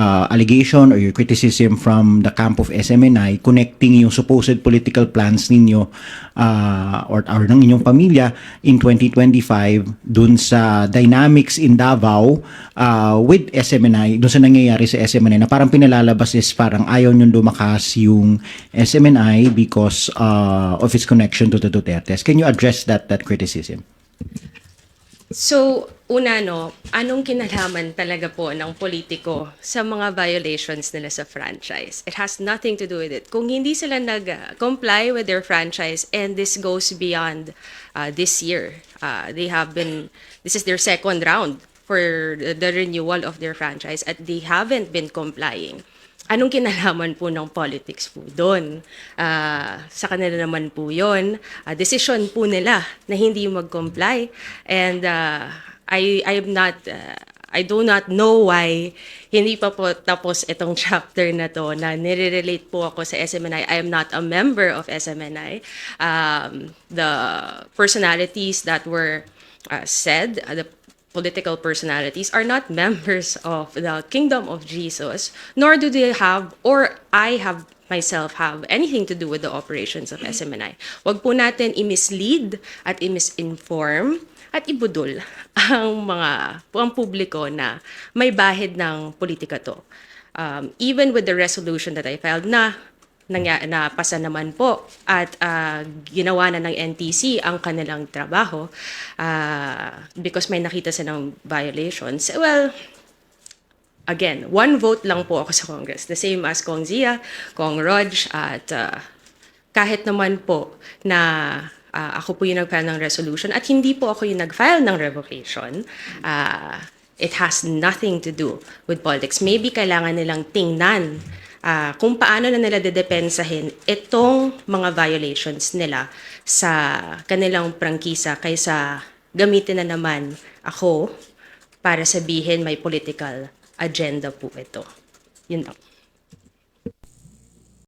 uh, allegation or your criticism from the camp of SMNI connecting yung supposed political plans ninyo uh, or, or ng inyong pamilya in 2025 dun sa dynamics in Davao uh, with SMNI, dun sa nangyayari sa SMNI na parang pinalalabas is parang ayaw nyo lumakas yung SMNI because uh, of its connection to the Dutertes. Can you address that that criticism? So, una no, anong kinalaman talaga po ng politiko sa mga violations nila sa franchise? It has nothing to do with it. Kung hindi sila nag-comply with their franchise and this goes beyond uh, this year, uh, they have been, this is their second round for the, renewal of their franchise at they haven't been complying. Anong kinalaman po ng politics po doon? Ah, sa kanila naman po yun. Ah, decision po nila na hindi mag-comply. And ah, I, I am not, ah, I do not know why hindi pa po tapos itong chapter na to na nire-relate po ako sa SMNI. I am not a member of SMNI. Um, the personalities that were uh, said, uh, the political personalities are not members of the kingdom of Jesus, nor do they have, or I have myself have anything to do with the operations of SMNI. Huwag po natin i-mislead at i-misinform at ibudol ang mga ang publiko na may bahid ng politika to. Um, even with the resolution that I filed na nangya, napasa naman po at ah, ginawa na ng NTC ang kanilang trabaho ah, because may nakita silang violations. Well, again, one vote lang po ako sa Congress. The same as Kong Zia, Kong Rog, at ah, kahit naman po na ah, ako po yung nag-file ng resolution at hindi po ako yung nag-file ng revocation, ah, it has nothing to do with politics. Maybe kailangan nilang tingnan ah, kung paano na nila dedepensahin itong mga violations nila sa kanilang prangkisa kaysa gamitin na naman ako para sabihin may political agenda po ito. Yun lang.